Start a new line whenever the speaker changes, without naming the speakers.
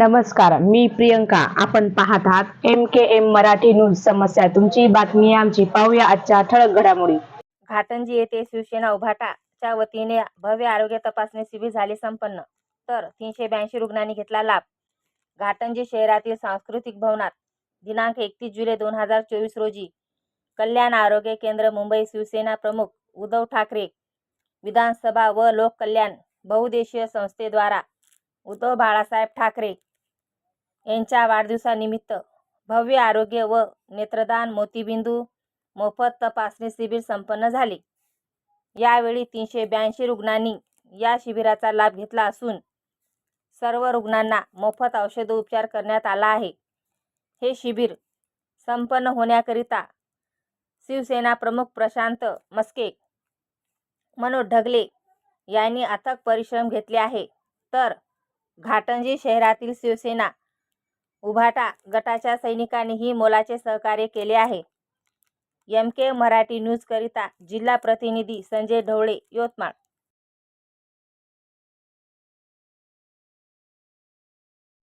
नमस्कार मी प्रियंका. आपण पाहत आहात M K M Marathi news समस्या. तुमची बातमी आमची. पाहूया आजच्या ठळक घडामोडी.
घाटंजी येथे शिवसेना उभाटाच्या वतीने भव्य आरोग्य तपासणी शिबिर झाले संपन्न. तर तीनशे ब्याऐंशी रुग्णांनी घेतला लाभ. घाटंजी शहरातील सांस्कृतिक भवनात दिनांक एकतीस जुलै दोन हजार चोवीस रोजी कल्याण आरोग्य केंद्र मुंबई शिवसेना प्रमुख उद्धव ठाकरे विधानसभा व लोककल्याण बहुदेशीय संस्थेद्वारा उद्धव बाळासाहेब ठाकरे यांच्या वाढदिवसानिमित्त भव्य आरोग्य व नेत्रदान मोतीबिंदू मोफत तपासणी शिबिर संपन्न झाले. यावेळी तीनशे ब्याऐंशी रुग्णांनी या शिबिराचा लाभ घेतला असून सर्व रुग्णांना मोफत औषधोपचार करण्यात आला आहे. हे शिबिर संपन्न होण्याकरिता शिवसेना प्रमुख प्रशांत मस्के मनोज ढगले यांनी अथक परिश्रम घेतले आहे. तर घाटंजी शहरातील शिवसेना उभाटा गटाच्या सैनिकांनीही मोलाचे सहकार्य केले आहे. एम के मराठी न्यूजकरिता जिल्हा प्रतिनिधी संजय ढवळे यवतमाळ